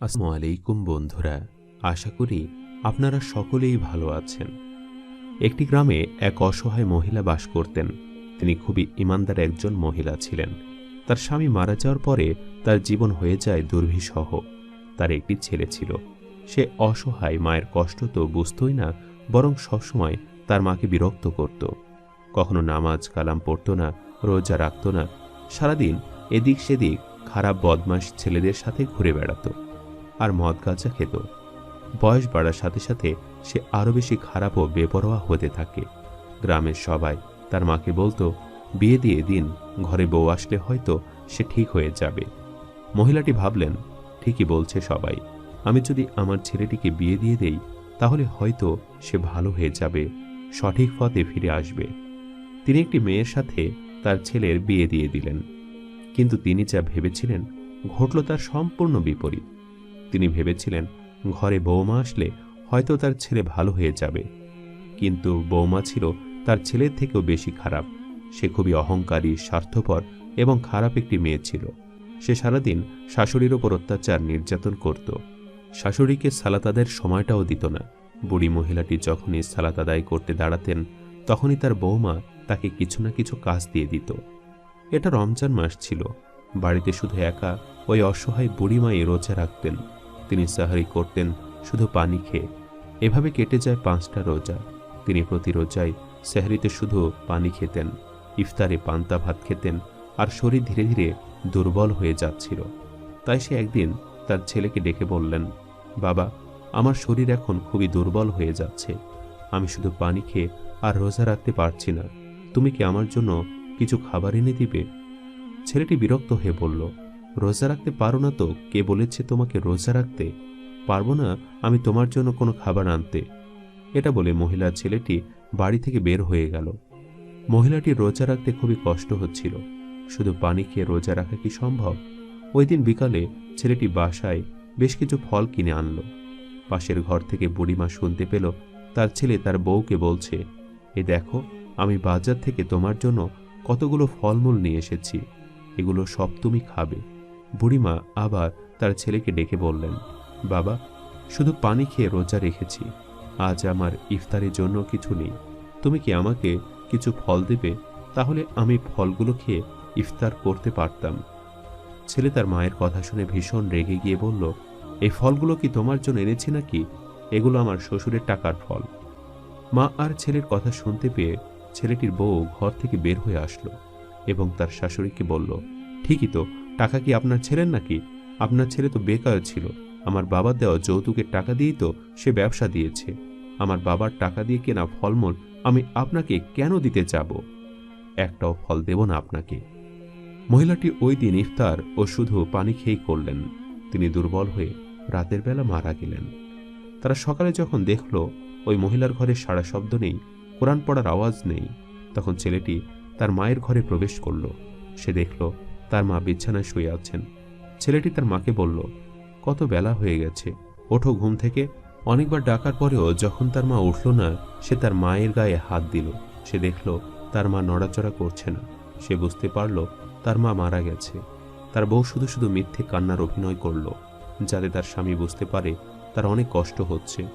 আসসালামু আলাইকুম বন্ধুরা, আশা করি আপনারা সকলেই ভালো আছেন। একটি গ্রামে এক অসহায় মহিলা বাস করতেন। তিনি খুবই ইমানদার একজন মহিলা ছিলেন। তার স্বামী মারা যাওয়ার পরে তার জীবন হয়ে যায় দুর্বিষহ তার একটি ছেলে ছিল। সে অসহায়, মায়ের কষ্ট তো বুঝতই না, বরং সবসময় তার মাকে বিরক্ত করত। কখনো নামাজ, কালাম পড়তো না, রোজা রাখত না। সারাদিন এদিক সেদিক খারাপ বদমাশ ছেলেদের সাথে ঘুরে বেড়াতো। আর মদ গাঁজা খেত। বয়স বাড়ার সাথে সাথে সে আরও বেশি খারাপ ও বেপরোয়া হতে থাকে। গ্রামের সবাই তার মাকে বলতো, বিয়ে দিয়ে দিন, ঘরে বউ আসলে হয়তো সে ঠিক হয়ে যাবে। মহিলাটি ভাবলেন, ঠিকই বলছে সবাই। আমি যদি আমার ছেলেটিকে বিয়ে দিয়ে দেই, তাহলে হয়তো সে ভালো হয়ে যাবে, সঠিক পথে ফিরে আসবে। তিনি একটি মেয়ের সাথে তার ছেলের বিয়ে দিয়ে দিলেন। কিন্তু তিনি যা ভেবেছিলেন, ঘটল তার সম্পূর্ণ বিপরীত। তিনি ভেবেছিলেন, ঘরে বৌমা আসলে হয়তো তার ছেলে ভালো হয়ে যাবে। কিন্তু বৌমা ছিল তার ছেলের থেকেও বেশি খারাপ। সে খুবই অহংকারী, স্বার্থপর এবং খারাপ একটি মেয়ে ছিল। সে সারাদিন শাশুড়ির ওপর অত্যাচার, নির্যাতন করত। শাশুড়িকে সালাতাদের সময়টাও দিত না। বুড়ি মহিলাটি যখনই সালাত আদায় করতে দাঁড়াতেন, তখনই তার বৌমা তাকে কিছু না কিছু কাজ দিয়ে দিত। এটা রমজান মাস ছিল। বাড়িতে শুধু একা ওই অসহায় বুড়িমাই রোজা রাখতেন। তিনি সাহারি করতেন শুধু পানি খেয়ে। এভাবে কেটে যায় পাঁচটা রোজা। তিনি প্রতি রোজায় সেহরিতে শুধু পানি খেতেন, ইফতারে পান্তা ভাত খেতেন আর শরীর ধীরে ধীরে দুর্বল হয়ে যাচ্ছিল। তাই সে একদিন তার ছেলেকে ডেকে বললেন, বাবা, আমার শরীর এখন খুবই দুর্বল হয়ে যাচ্ছে। আমি শুধু পানি খেয়ে আর রোজা রাখতে পারছি না। তুমি কি আমার জন্য কিছু খাবার এনে দিবে? ছেলেটি বিরক্ত হয়ে বলল রোজা রাখতে পারো না তো? কে বলেছে তোমাকে রোজা রাখতে? পারব না, আমি তোমার জন্য কোনো খাবার আনতে। এটা বলে মহিলার ছেলেটি বাড়ি থেকে বের হয়ে গেল। মহিলাটি রোজা রাখতে খুবই কষ্ট হচ্ছিল। শুধু পানি খেয়ে রোজা রাখা কি সম্ভব? ওই দিন বিকালে ছেলেটি বাসায় বেশ কিছু ফল কিনে আনলো। পাশের ঘর থেকে বুড়িমা শুনতে পেল, তার ছেলে তার বউকে বলছে, এ দেখো, আমি বাজার থেকে তোমার জন্য কতগুলো ফলমূল নিয়ে এসেছি। এগুলো সব তুমি খাবে। বুড়িমা আবার তার ছেলেকে ডেকে বললেন, বাবা, শুধু পানি খেয়ে রোজা রেখেছি। আজ আমার ইফতারের জন্য কিছু নেই। তুমি কি আমাকে কিছু ফল দেবে? তাহলে আমি ফলগুলো খেয়ে ইফতার করতে পারতাম। ছেলে তার মায়ের কথা শুনে ভীষণ রেগে গিয়ে বলল এই ফলগুলো কি তোমার জন্য এনেছি নাকি? এগুলো আমার শ্বশুরের টাকার ফল। মা আর ছেলের কথা শুনতে পেয়ে ছেলেটির বউ ঘর থেকে বের হয়ে আসলো এবং তার শাশুড়িকে বলল, ঠিকই তো টাকা কি আপনার ছেলের নাকি? আপনার ছেলে তো বেকার ছিল। আমার বাবা দেওয়া যৌতুকের টাকা দিয়েই তো সে ব্যবসা দিয়েছে। আমার বাবার টাকা দিয়ে কেনা ফলমূল আমি আপনাকে কেন দিতে যাব? একটাও ফল দেব না আপনাকে। মহিলাটি ওই দিন ইফতার ও শুধু পানি খেয়েই করলেন। তিনি দুর্বল হয়ে রাতের বেলা মারা গেলেন। তারা সকালে যখন দেখল, ওই মহিলার ঘরে সারা শব্দ নেই, কোরআন পড়ার আওয়াজ নেই, তখন ছেলেটি তার মায়ের ঘরে প্রবেশ করল। সে দেখল তার মা বিছানায় শুয়ে আছেন। ছেলেটি তার মাকে বলল, কত বেলা হয়ে গেছে। ওঠো ঘুম থেকে। অনেকবার ডাকার পরেও যখন তার মা উঠল না, সে তার মায়ের গায়ে হাত দিল। সে দেখল, তার মা নড়াচড়া করছে না। সে বুঝতে পারল, তার মা মারা গেছে। তার বউ শুধু শুধু মিথ্যে কান্নার অভিনয় করল, যাতে তার স্বামী বুঝতে পারে তার অনেক কষ্ট হচ্ছে।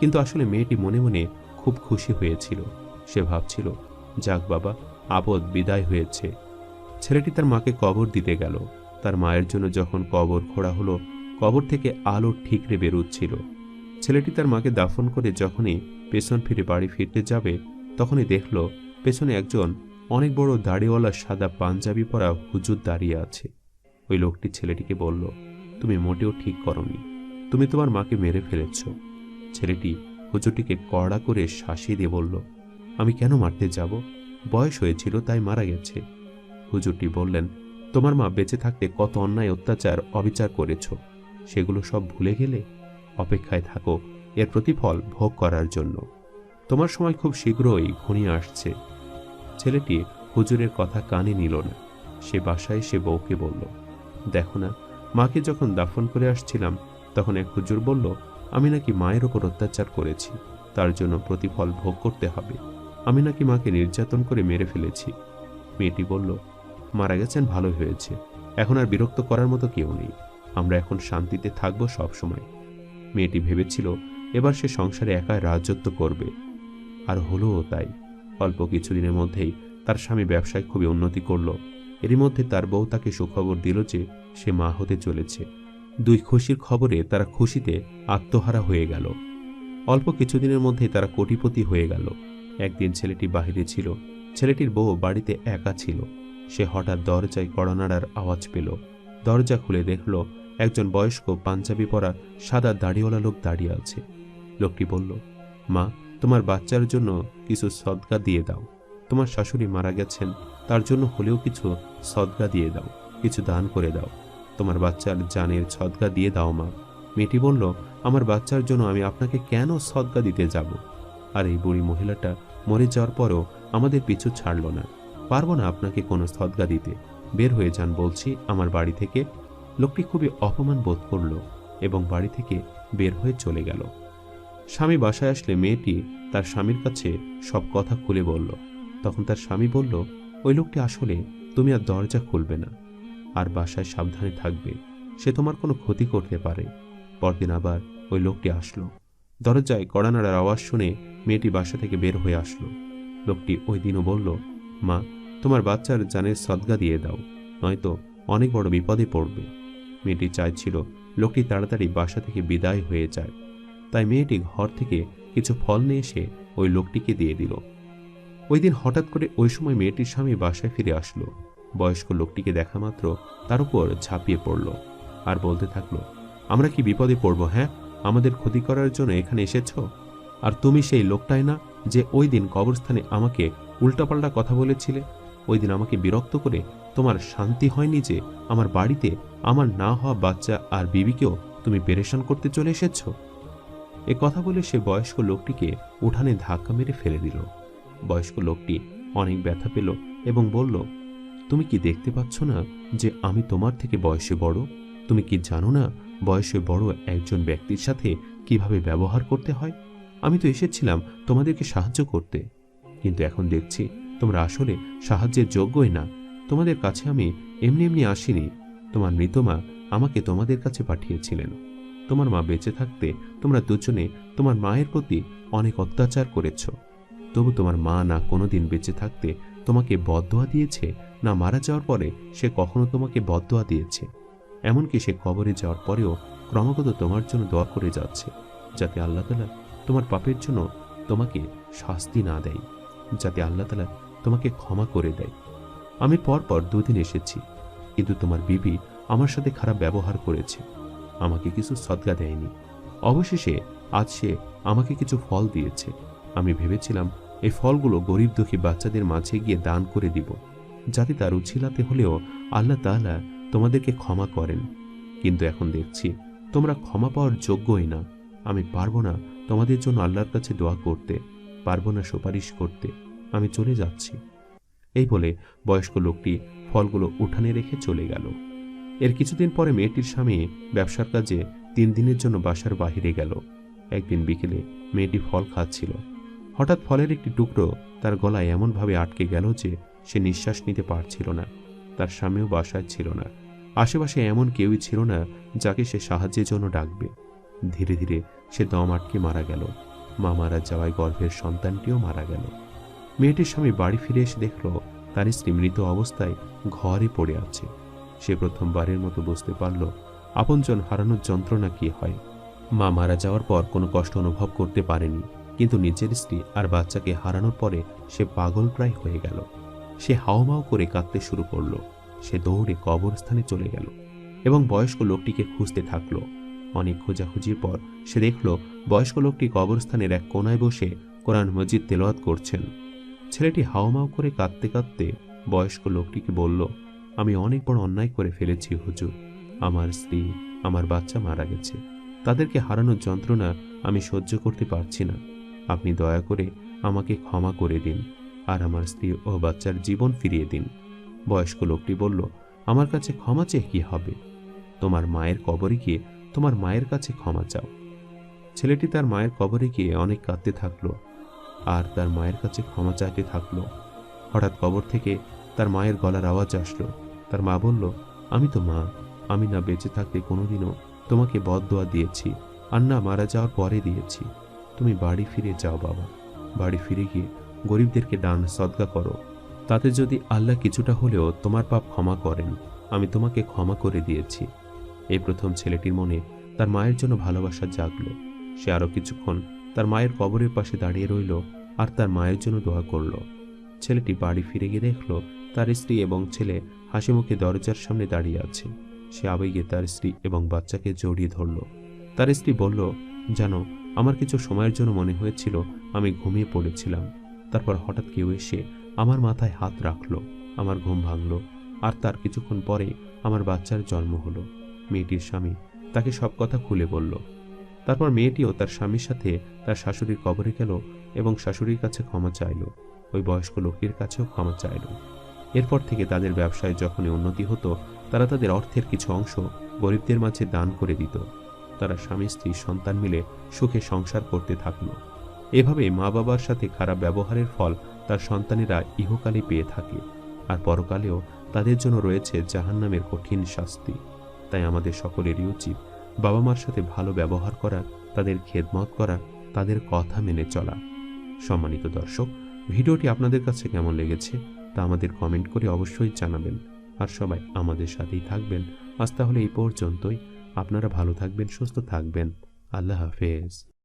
কিন্তু আসলে মেয়েটি মনে মনে খুব খুশি হয়েছিল। সে ভাবছিল, যাক বাবা, আপদ বিদায় হয়েছে। ছেলেটি তার মাকে কবর দিতে গেল। তার মায়ের জন্য যখন কবর খোঁড়া হলো, কবর থেকে আলো ঠিকরে বেরোচ্ছিল। ছেলেটি তার মাকে দাফন করে যখনই পেছন ফিরে বাড়ি ফিরতে যাবে, তখনই দেখল পেছনে একজন অনেক বড় দাড়িওয়ালা সাদা পাঞ্জাবি পরা হুজুর দাঁড়িয়ে আছে। ওই লোকটি ছেলেটিকে বলল, তুমি মোটেও ঠিক করনি। তুমি তোমার মাকে মেরে ফেলেছ। ছেলেটি হুজুরটিকে কড়া করে শাসিয়ে দিয়ে বলল, আমি কেন মারতে যাব? বয়স হয়েছিল, তাই মারা গেছে। হুজুরটি বললেন, তোমার মা বেঁচে থাকতে কত অন্যায় অত্যাচার, অবিচার করেছ। সেগুলো সব ভুলে গেলে অপেক্ষায় থাকো, এর প্রতিফল ভোগ করার জন্য। তোমার সময় খুব শীঘ্রই ঘনিয়ে আসছে। ছেলেটি হুজুরের কথা কানে নিল না। সে বাসায় সে বউকে বলল, দেখো না, মাকে যখন দাফন করে আসছিলাম, তখন এক হুজুর বলল, আমি নাকি মায়ের ওপর অত্যাচার করেছি, তার জন্য প্রতিফল ভোগ করতে হবে। আমি নাকি মাকে নির্যাতন করে মেরে ফেলেছি। মেয়েটি বলল মারা গেছেন ভালো হয়েছে। এখন আর বিরক্ত করার মতো কেউ নেই। আমরা এখন শান্তিতে থাকব সবসময় মেয়েটি ভেবেছিল, এবার সে সংসারে একাই রাজত্ব করবে। আর হলো তাই। অল্প কিছুদিনের মধ্যেই তার স্বামী ব্যবসায় খুবই উন্নতি করল। এরই মধ্যে তার বউ তাকে সুখবর দিল যে সে মা হতে চলেছে। দুই খুশির খবরে তারা খুশিতে আত্মহারা হয়ে গেল। অল্প কিছুদিনের মধ্যেই তারা কোটিপতি হয়ে গেল। একদিন ছেলেটি বাহিরে ছিল। ছেলেটির বউ বাড়িতে একা ছিল। সে হঠাৎ দরজায় কড়ানাড়ার আওয়াজ পেল। দরজা খুলে দেখল একজন বয়স্ক পাঞ্জাবি পরা সাদা দাড়িওয়ালা লোক দাঁড়িয়ে আছে। লোকটি বলল, মা, তোমার বাচ্চার জন্য কিছু সদকা দিয়ে দাও। তোমার শাশুড়ি মারা গেছেন, তার জন্য হলেও কিছু সদকা দিয়ে দাও, কিছু দান করে দাও। তোমার বাচ্চার জানের সদকা দিয়ে দাও, মা। মেয়েটি বলল, আমার বাচ্চার জন্য আমি আপনাকে কেন সদকা দিতে যাব? আর এই বুড়ি মহিলাটা মরে যাওয়ার পরও আমাদের পিছু ছাড়ল না। পারব না আপনাকে কোনো সদকা দিতে। বের হয়ে যান বলছি আমার বাড়ি থেকে। লোকটি খুবই অপমান বোধ করল এবং বাড়ি থেকে বের হয়ে চলে গেল। স্বামী বাসায় আসলে মেয়েটি তার স্বামীর কাছে সব কথা খুলে বলল। তখন তার স্বামী বলল, ওই লোকটি আসলে তুমি আর দরজা খুলবে না। আর বাসায় সাবধানে থাকবে। সে তোমার কোনো ক্ষতি করতে পারে। পরদিন আবার ওই লোকটি আসলো। দরজায় কড়ানাড়ার আওয়াজ শুনে মেয়েটি বাসা থেকে বের হয়ে আসলো। লোকটি ওই দিনও বলল, মা তোমার বাচ্চার জানের সদগা দিয়ে দাও, নয়তো অনেক বড় বিপদে পড়বে। মেয়েটি চাইছিল লোকটি তাড়াতাড়ি বাসা থেকে বিদায় হয়ে যায়। তাই মেয়েটি ঘর থেকে কিছু ফল নিয়ে এসে ওই লোকটিকে দিয়ে দিল। ওই দিন হঠাৎ করে ওই সময় মেয়েটির স্বামী বাসায় ফিরে আসলো। বয়স্ক লোকটিকে দেখা মাত্র তার উপর ঝাঁপিয়ে পড়ল আর বলতে থাকল, আমরা কি বিপদে পড়ব হ্যাঁ? আমাদের ক্ষতি করার জন্য এখানে এসেছ? আর তুমি সেই লোকটাই না যে ওই দিন কবরস্থানে আমাকে উল্টাপাল্টা কথা বলেছিলে? ওই দিন আমাকে বিরক্ত করে তোমার শান্তি হয়নি যে আমার বাড়িতে আমার না হওয়া বাচ্চা আর বিবিকেও তুমি পেরেশান করতে চলে এসেছ। এ কথা বলে সে বয়স্ক লোকটিকে উঠানে ধাক্কা মেরে ফেলে দিল। বয়স্ক লোকটি অনেক ব্যথা পেল এবং বলল, তুমি কি দেখতে পাচ্ছ না যে আমি তোমার থেকে বয়সে বড়? তুমি কি জানো না বয়সে বড় একজন ব্যক্তির সাথে কীভাবে ব্যবহার করতে হয়? আমি তো এসেছিলাম তোমাদেরকে সাহায্য করতে। কিন্তু এখন দেখছি তোমরা আসলে সাহায্যের যোগ্যই না। তোমাদের কাছে আমি এমনি এমনি আসিনি। তোমার মৃত মা আমাকে তোমাদের কাছে পাঠিয়েছিলেন। তোমার মা বেঁচে থাকতে তোমরা দুজনে তোমার মায়ের প্রতি অনেক অত্যাচার করেছ। তবু তোমার মা না কোনোদিন বেঁচে থাকতে তোমাকে বদোয়া দিয়েছে, না মারা যাওয়ার পরে সে কখনো তোমাকে বদোয়া দিয়েছে। এমনকি সে কবরে যাওয়ার পরেও ক্রমাগত তোমার জন্য দোয়া করে যাচ্ছে, যাতে আল্লাহ তালা তোমার পাপের জন্য তোমাকে শাস্তি না দেয়, যাতে আল্লাহ তালা তোমাকে ক্ষমা করে দেয়। আমি পরপর দুদিন এসেছি, কিন্তু তোমার বিবি আমার সাথে খারাপ ব্যবহার করেছে। আমাকে কিছু সদগা দেয়নি। অবশেষে আজ সে আমাকে কিছু ফল দিয়েছে। আমি ভেবেছিলাম এই ফলগুলো গরিব দুঃখী বাচ্চাদের মাঝে গিয়ে দান করে দিব, যাতে তার উছিলাতে হলেও আল্লাহ তাআলা তোমাদেরকে ক্ষমা করেন। কিন্তু এখন দেখছি, তোমরা ক্ষমা পাওয়ার যোগ্যই না। আমি পারব না তোমাদের জন্য আল্লাহর কাছে দোয়া করতে, পারব না সুপারিশ করতে। আমি চলে যাচ্ছি। এই বলে বয়স্ক লোকটি ফলগুলো উঠানে রেখে চলে গেল। এর কিছুদিন পরে মেয়েটির স্বামী ব্যবসার কাজে তিন দিনের জন্য বাসার বাহিরে গেল। একদিন বিকেলে মেয়েটি ফল খাচ্ছিল। হঠাৎ ফলের একটি টুকরো তার গলায় এমনভাবে আটকে গেল যে সে নিঃশ্বাস নিতে পারছিল না। তার স্বামীও বাসায় ছিল না। আশেপাশে এমন কেউই ছিল না যাকে সে সাহায্যের জন্য ডাকবে। ধীরে ধীরে সে দম আটকে মারা গেল। মা মারা যাওয়ায় গর্ভের সন্তানটিও মারা গেল। মেয়েটির স্বামী বাড়ি ফিরে এসে দেখল তার স্ত্রী মৃত অবস্থায় ঘরে পড়ে আছে। সে প্রথমবারের মতো বুঝতে পারল, আপনজন হারানোর যন্ত্রণা কি হয়। মা মারা যাওয়ার পর কোনো কষ্ট অনুভব করতে পারেনি, কিন্তু নিজের স্ত্রী আর বাচ্চাকে হারানোর পরে সে পাগল প্রায় হয়ে গেল। সে হাওমাও করে কাঁদতে শুরু করল। সে দৌড়ে কবরস্থানে চলে গেল এবং বয়স্ক লোকটিকে খুঁজতে থাকল। অনেক খোঁজাখুঁজির পর সে দেখল বয়স্ক লোকটি কবরস্থানের এক কোনায় বসে কোরআন মজিদ তেলাওয়াত করছেন। ছেলেটি হাওমাও করে কাঁদতে কাঁদতে বয়স্ক লোকটিকে বলল, আমি অনেক বড় অন্যায় করে ফেলেছি, হুজুর। আমার স্ত্রী, আমার বাচ্চা মারা গেছে। তাদেরকে হারানোর যন্ত্রণা আমি সহ্য করতে পারছি না। আপনি দয়া করে আমাকে ক্ষমা করে দিন আর আমার স্ত্রী ও বাচ্চার জীবন ফিরিয়ে দিন। বয়স্ক লোকটি বলল, আমার কাছে ক্ষমা চেয়ে কি হবে? তোমার মায়ের কবরে গিয়ে তোমার মায়ের কাছে ক্ষমা চাও। ছেলেটি তার মায়ের কবরে গিয়ে অনেক কাঁদতে থাকল। আর তার মায়ের কাছে ক্ষমা চাইতে থাকল। হঠাৎ কবর থেকে তার মায়ের গলার আওয়াজ আসলো। তার মা বলল, আমি তো মা, আমি না বেঁচে থাকতে কোনোদিনও তোমাকে বদদোয়া দিয়েছি আর না মারা যাওয়ার পরে দিয়েছি। তুমি বাড়ি ফিরে যাও বাবা। বাড়ি ফিরে গিয়ে গরিবদেরকে দান সদগা করো। তাতে যদি আল্লাহ কিছুটা হলেও তোমার পাপ ক্ষমা করেন, আমি তোমাকে ক্ষমা করে দিয়েছি। এই প্রথম ছেলেটির মনে তার মায়ের জন্য ভালোবাসা জাগলো। সে আরও কিছুক্ষণ তার মায়ের কবরের পাশে দাঁড়িয়ে রইল আর তার মায়ের জন্য দোয়া করল। ছেলেটি বাড়ি ফিরে গিয়ে দেখল তার স্ত্রী এবং ছেলে হাসি মুখে দরজার সামনে দাঁড়িয়ে আছে। সে আবেগে তার স্ত্রী এবং বাচ্চাকে জড়িয়ে ধরল। তার স্ত্রী বলল, জানো, আমার কিছু সময়ের জন্য মনে হয়েছিল আমি ঘুমিয়ে পড়েছিলাম। তারপর হঠাৎ কেউ এসে আমার মাথায় হাত রাখল, আমার ঘুম ভাঙলো আর তার কিছুক্ষণ পরে আমার বাচ্চার জন্ম হলো। মেয়েটির স্বামী তাকে সব কথা খুলে বলল। তারপর মেয়েটিও তার স্বামীর সাথে তার শাশুড়ির কবরে গেল এবং শাশুড়ির কাছে ক্ষমা চাইল। ওই বয়স্ক লোকের কাছেও ক্ষমা চাইল। এরপর থেকে তাদের ব্যবসায় যখনই উন্নতি হতো, তারা তাদের অর্থের কিছু অংশ গরিবদের মাঝে দান করে দিত। তারা স্বামী, স্ত্রী, সন্তান মিলে সুখে সংসার করতে থাকল। এভাবে মা বাবার সাথে খারাপ ব্যবহারের ফল তার সন্তানেরা ইহকালে পেয়ে থাকে। আর পরকালেও তাদের জন্য রয়েছে জাহান্নামের কঠিন শাস্তি। তাই আমাদের সকলেরই উচিত বাবা মার সাথে ভালো ব্যবহার করা, তাদের খেদমত করা, তাদের কথা মেনে চলা। সম্মানিত দর্শক, ভিডিওটি আপনাদের কাছে কেমন লেগেছে তা আমাদের কমেন্ট করে অবশ্যই জানাবেন। আর সবাই আমাদের সাথেই থাকবেন। আজ তাহলে এই পর্যন্তই। আপনারা ভালো থাকবেন, সুস্থ থাকবেন। আল্লাহ হাফেজ।